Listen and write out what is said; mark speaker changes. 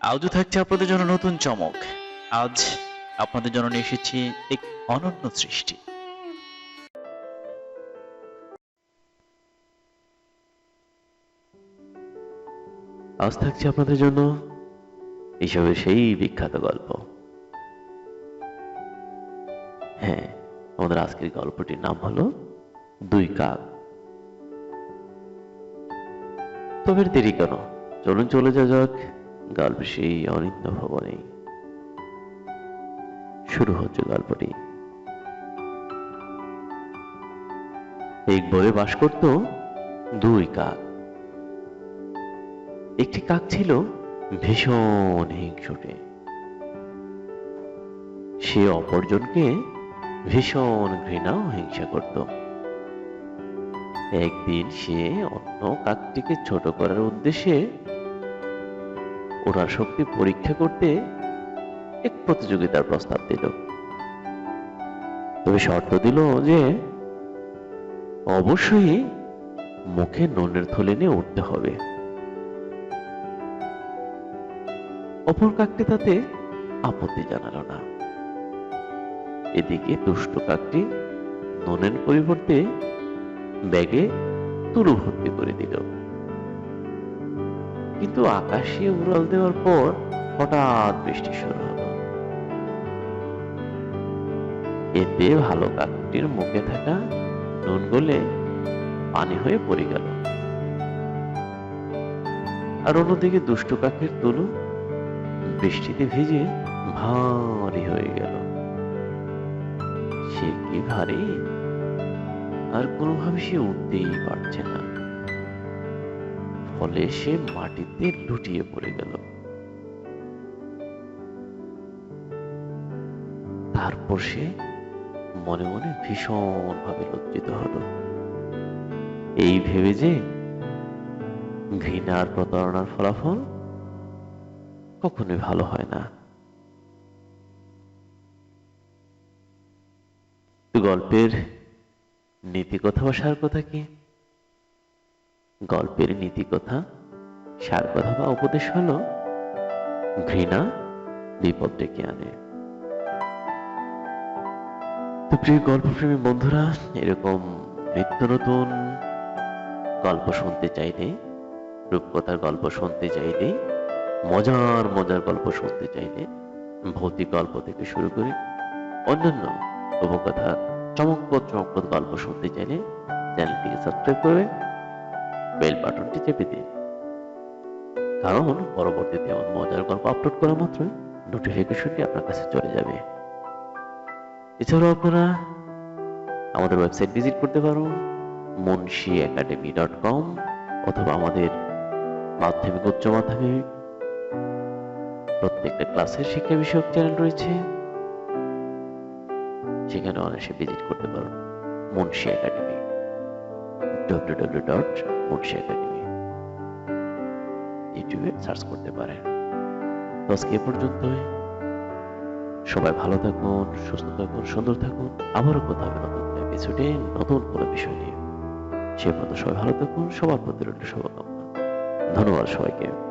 Speaker 1: আজও থাকছে আপনাদের জন্য নতুন চমক। আজ আপনাদের জন্য নিয়ে এসেছি এক অনন্য সৃষ্টি।
Speaker 2: আজ থাকছে আপনাদের জন্য এইসবের সেই বিখ্যাত গল্প। হ্যাঁ আমাদের আজকের গল্পটির নাম হলো দুই কাক। তবে দেরি কেন? চলুন চলে যা যাক। গল্পের সেই অনিত্য ভবনে। শুরু হচ্ছে গল্পটি। এক বলে বাস করত দুই কাক। একটি কাক ছিল ভীষণ হিংসুটে। সে অপরজনকে ভীষণ ঘৃণা হিংসা করত। একদিন সে অন্য কাকটিকে ছোট করার উদ্দেশ্যে ওড়ার শক্তি পরীক্ষা করতে এক প্রতিযোগিতার প্রস্তাব দিল। তবে শর্ত দিল যে অবশ্যই মুখে নুনের থলে নিয়ে উঠতে হবে। অপর কাকটি তাতে আপত্তি জানালো না। এদিকে দুষ্ট কাকটি নুনের পরিবর্তে ব্যাগে তুলো ভর্তি করে দিল। কিন্তু আকাশে উড়াল দেওয়ার পর হঠাৎ বৃষ্টি শুরু হলো। এতে ভালো কাকটির মুখে থাকা নুন গলে পানি হয়ে পড়ে গেল। আর অন্যদিকে দুষ্ট কাকের তুলো বৃষ্টিতে ভিজে ভারী হয়ে গেল। সে কি ভারী? আর কোনোভাবে সে উঠতেই পারছে না। ফলে সে মাটিতে লুটিয়ে পড়ে গেল। তারপর সে মনে মনে ভীষণ ভাবে লজ্জিত হলো। এই ভেবে যে ঘৃণার প্রতারণার ফলাফল কখনোই ভালো হয় না। গল্পের নীতি কথা বা সার কথা কি? গল্পের নীতি কথা সার কথা বা উপদেশ হলো, ঘৃণা বিপদ ডেকে আনে। তো প্রিয় গল্পপ্রেমী বন্ধুরা, এরকম নিত্য নতুন গল্প শুনতে চাইলে, রূপকথার গল্প শুনতে চাইলে, মজার মজার গল্প শুনতে চাইলে, ভৌতিক গল্প থেকে শুরু করে অন্যান্য উপকথা চমকপ্রদ চমকপ্রদ গল্প শুনতে চাইলে, চ্যানেলটিকে সাবস্ক্রাইব করে বেল বাটনটি চেপে দিন। কারণ পরবর্তীতে এমন মজার গল্প আপলোড করা মাত্রই নোটিফিকেশনটি আপনার কাছে চলে যাবে। এছাড়াও আপনারা আমাদের ওয়েবসাইট ভিজিট করতে পারুন মুন্সি একাডেমি ডট কম অথবা আমাদের মাধ্যমিক উচ্চ মাধ্যমিক। প্রত্যেকটা ক্লাসের শিক্ষা বিষয়ক চ্যানেল রয়েছে। সেখানে অনায়াসে ভিজিট করতে পারুন মুন্সি একাডেমি ইউটিউবে সার্চ করতে পারেন। আজকে এ পর্যন্তই। সবাই ভালো থাকুন, সুস্থ থাকুন, সুন্দর থাকুন। আবারও কথা হবে নতুন এপিসোডে নতুন কোনো বিষয় নিয়ে। সে পর্যন্ত সবাই ভালো থাকুন, সবার প্রতি শুভকামনা। ধন্যবাদ সবাইকে।